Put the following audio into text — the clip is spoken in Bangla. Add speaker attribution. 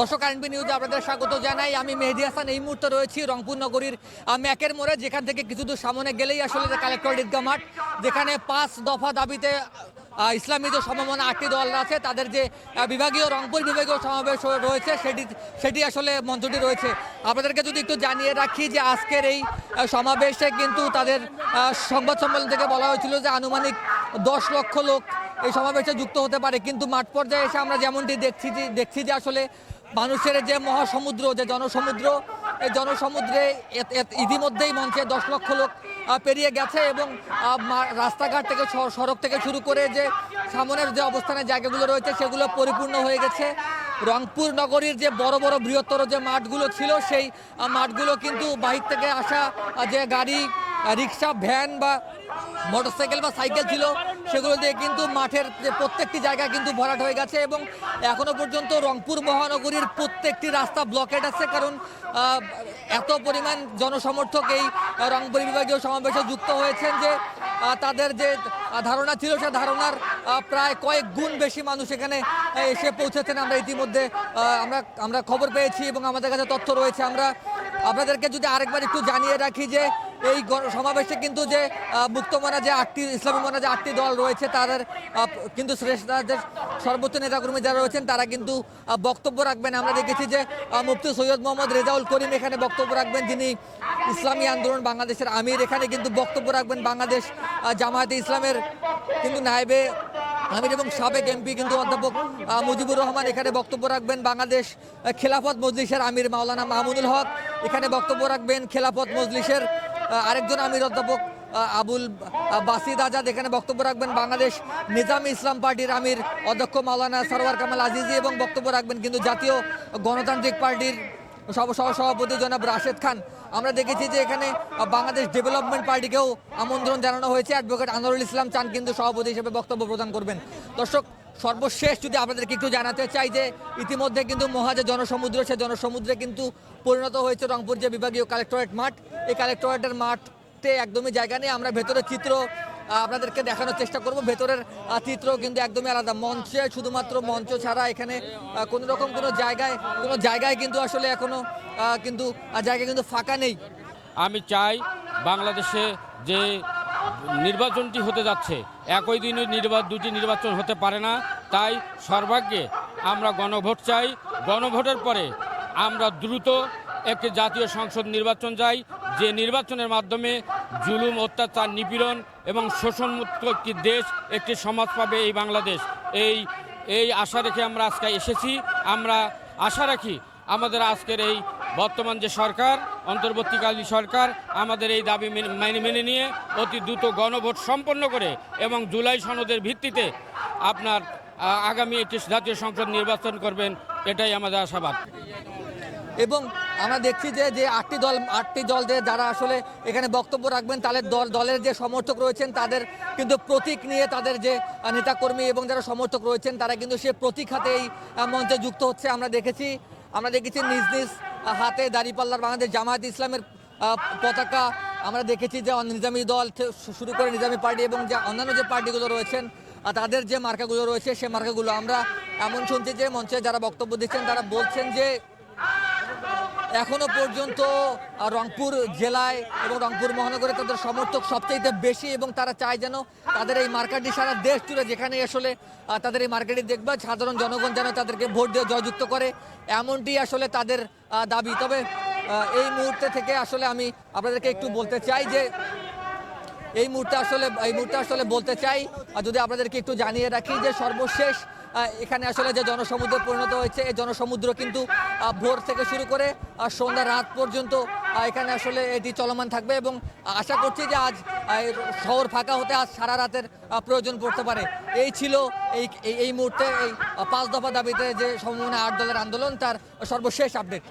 Speaker 1: দর্শক আইনবি নিউজে আপনাদের স্বাগত জানাই। আমি মেহেদি হাসান, এই মুহূর্তে রয়েছি রংপুর নগরীর ম্যাকের মোড়ে। যেখান থেকে কিছু দূর সামনে গেলেই আসলে কালেক্টর ঈদগাহ মাঠ, যেখানে পাঁচ দফা দাবিতে ইসলামী যে সমমনা আটটি দল আছে, তাদের যে বিভাগীয়, রংপুর বিভাগীয় সমাবেশ রয়েছে, সেটি সেটি আসলে মঞ্চটি রয়েছে। আপনাদেরকে যদি একটু জানিয়ে রাখি যে আজকের এই সমাবেশে কিন্তু তাদের সংবাদ সম্মেলন থেকে বলা হয়েছিল যে আনুমানিক দশ লক্ষ লোক এই সমাবেশে যুক্ত হতে পারে। কিন্তু মাঠ পর্যায়ে এসে আমরা যেমনটি দেখছি যে দেখছি যে আসলে মানুষের যে মহাসমুদ্র, যে জনসমুদ্র, এই জনসমুদ্রে ইতিমধ্যেই মঞ্চে দশ লক্ষ লোক পেরিয়ে গেছে এবং রাস্তাঘাট থেকে সড়ক থেকে শুরু করে যে সামনের যে অবস্থানের জায়গাগুলো রয়েছে সেগুলো পরিপূর্ণ হয়ে গেছে। রংপুর নগরীর যে বড় বড় বৃহত্তর যে মাঠগুলো ছিল, সেই মাঠগুলো কিন্তু বাহির থেকে আসা যে গাড়ি রিক্সা, ভ্যান বা মোটরসাইকেল বা সাইকেল ছিল সেগুলো দিয়ে কিন্তু মাঠের প্রত্যেকটি জায়গা কিন্তু ভরাট হয়ে গেছে এবং এখনও পর্যন্ত রংপুর মহানগরীর প্রত্যেকটি রাস্তা ব্লকেট আছে কারণ এত পরিমাণ জনসমর্থক এই রংপুর বিভাগীয় সমাবেশে যুক্ত হয়েছেন যে তাদের যে ধারণা ছিল সে ধারণার প্রায় কয়েক গুণ বেশি মানুষ এখানে এসে পৌঁছেছেন। আমরা ইতিমধ্যে আমরা আমরা খবর পেয়েছি এবং আমাদের কাছে তথ্য রয়েছে। আমরা আপনাদেরকে যদি আরেকবার একটু জানিয়ে রাখি যে এই সমাবেশে কিন্তু যে মুক্তমানা যে আটটি, ইসলামী মানা যে আটটি দল রয়েছে, তাদের কিন্তু শ্রেষ্ঠ সর্বোচ্চ নেতাকর্মী যারা রয়েছেন, তারা কিন্তু বক্তব্য রাখবেন। আমরা দেখেছি যে মুফতি সৈয়দ মোহাম্মদ রেজাউল করিম এখানে বক্তব্য রাখবেন, যিনি ইসলামী আন্দোলন বাংলাদেশের আমির। এখানে কিন্তু বক্তব্য রাখবেন বাংলাদেশ জামায়াতে ইসলামের কিন্তু নায়েবে আমির এবং সাবেক এমপি কিন্তু অধ্যাপক মুজিবুর রহমান এখানে বক্তব্য রাখবেন। বাংলাদেশ খেলাফত মজলিসের আমির মাওলানা মাহমুদুল হক এখানে বক্তব্য রাখবেন। খেলাফত মজলিসের আরেকজন আমির অধ্যাপক আবুল বাসিদ আজাদ। এখানে বক্তব্য রাখবেন বাংলাদেশ নিজাম ইসলাম পার্টির আমির অধ্যক্ষ মাওলানা সরওয়ার কামাল আজিজি এবং বক্তব্য রাখবেন কিন্তু জাতীয় গণতান্ত্রিক পার্টির সব সহ সভাপতি জনাব রাশেদ খান। আমরা দেখেছি যে এখানে বাংলাদেশ ডেভেলপমেন্ট পার্টিকেও আমন্ত্রণ জানানো হয়েছে। অ্যাডভোকেট আনোয়ারুল ইসলাম চান কিন্তু সভাপতি হিসেবে বক্তব্য প্রদান করবেন। দর্শক, সর্বশেষ যদি আপনাদেরকে একটু জানাতে চাই যে ইতিমধ্যে কিন্তু মহা যে জনসমুদ্র, সে জনসমুদ্রে কিন্তু পরিণত হয়েছে রংপুর যে বিভাগীয় কালেক্টরেট মাঠ। এই কালেক্টরেটের মাঠে একদমই জায়গা নেই। আমরা ভেতরের চিত্র আপনাদেরকে দেখানোর চেষ্টা করব। ভেতরের চিত্র কিন্তু একদমই আলাদা। মঞ্চে শুধুমাত্র মঞ্চ ছাড়া এখানে কোনো রকম কোনো জায়গায় কোনো জায়গায় কিন্তু আসলে এখনও আহ, কিন্তু জায়গা কিন্তু ফাঁকা নেই।
Speaker 2: আমি চাই বাংলাদেশে যে নির্বাচনটি হতে যাচ্ছে একই দিনে নির্বাচন দুটি নির্বাচন হতে পারে না। তাই সর্বাগ্যে আমরা গণভোট চাই। গণভোটের পরে আমরা দ্রুত একটি জাতীয় সংসদ নির্বাচন চাই যে নির্বাচনের মাধ্যমে জুলুম, অত্যাচার, নিপীড়ন এবং শোষণমুক্ত একটি দেশ, একটি সমাজ পাবে এই বাংলাদেশ। এই এই আশা রেখে আমরা আজকে এসেছি। আমরা আশা রাখি আমাদের আজকের এই বর্তমান যে সরকার, অন্তর্বর্তীকালীন সরকার, আমাদের এই দাবি মেনে- মেনে নিয়ে অতি দ্রুত গণভোট সম্পন্ন করে এবং জুলাই সনদের ভিত্তিতে আপনার আগামী একটি জাতীয় সংসদ নির্বাচন করবেন, এটাই আমাদের আশাবাদ।
Speaker 1: এবং আমরা দেখছি যে যে আটটি দল আটটি দল যে যারা আসলে এখানে বক্তব্য রাখবেন, তাদের দল, দলের যে সমর্থক রয়েছেন, তাদের কিন্তু প্রতীক নিয়ে তাদের যে নেতাকর্মী এবং যারা সমর্থক রয়েছেন, তারা কিন্তু সে প্রতীক হাতে এই মঞ্চে যুক্ত হচ্ছে। আমরা দেখেছি আমরা দেখেছি নিজ নিজ হাতে দাঁড়িপাল্লার বাংলাদেশ জামায়াত ইসলামের পতাকা। আমরা দেখেছি যে নিজামী দল শুরু করে নিজামী পার্টি এবং যে অন্যান্য যে পার্টিগুলো রয়েছেন তাদের যে মার্কাগুলো রয়েছে, সে মার্কাগুলো আমরা এমন শুনছি যে, মঞ্চে যারা বক্তব্য দিচ্ছেন, তারা বলছেন যে এখনও পর্যন্ত রংপুর জেলায় এবং রংপুর মহানগরে তাদের সমর্থক সবচাইতে বেশি এবং তারা চায় যেন তাদের এই মার্কেটটি সারা দেশ জুড়ে যেখানে আসলে তাদের এই মার্কেটটি দেখবে, সাধারণ জনগণ যেন তাদেরকে ভোট দিয়ে জয়যুক্ত করে। এমনটি আসলে তাদের দাবি। তবে এই মুহূর্তে থেকে আসলে আমি আপনাদেরকে একটু বলতে চাই যে, এই মুহূর্তে আসলে, এই মুহূর্তে আসলে বলতে চাই, আর যদি আপনাদেরকে একটু জানিয়ে রাখি যে সর্বশেষ এখানে আসলে যে জনসমুদ্রে পরিণত হয়েছে, এই জনসমুদ্র কিন্তু ভোর থেকে শুরু করে সন্ধ্যা রাত পর্যন্ত এখানে আসলে এটি চলমান থাকবে এবং আশা করছি যে আজ শহর ফাঁকা হতে আজ সারা রাতের প্রয়োজন পড়তে পারে। এই ছিল এই, এই- এই মুহূর্তে, এই পাঁচ দফা দাবিতে যে সমন্বয় আট দলের আন্দোলন, তার সর্বশেষ আপডেট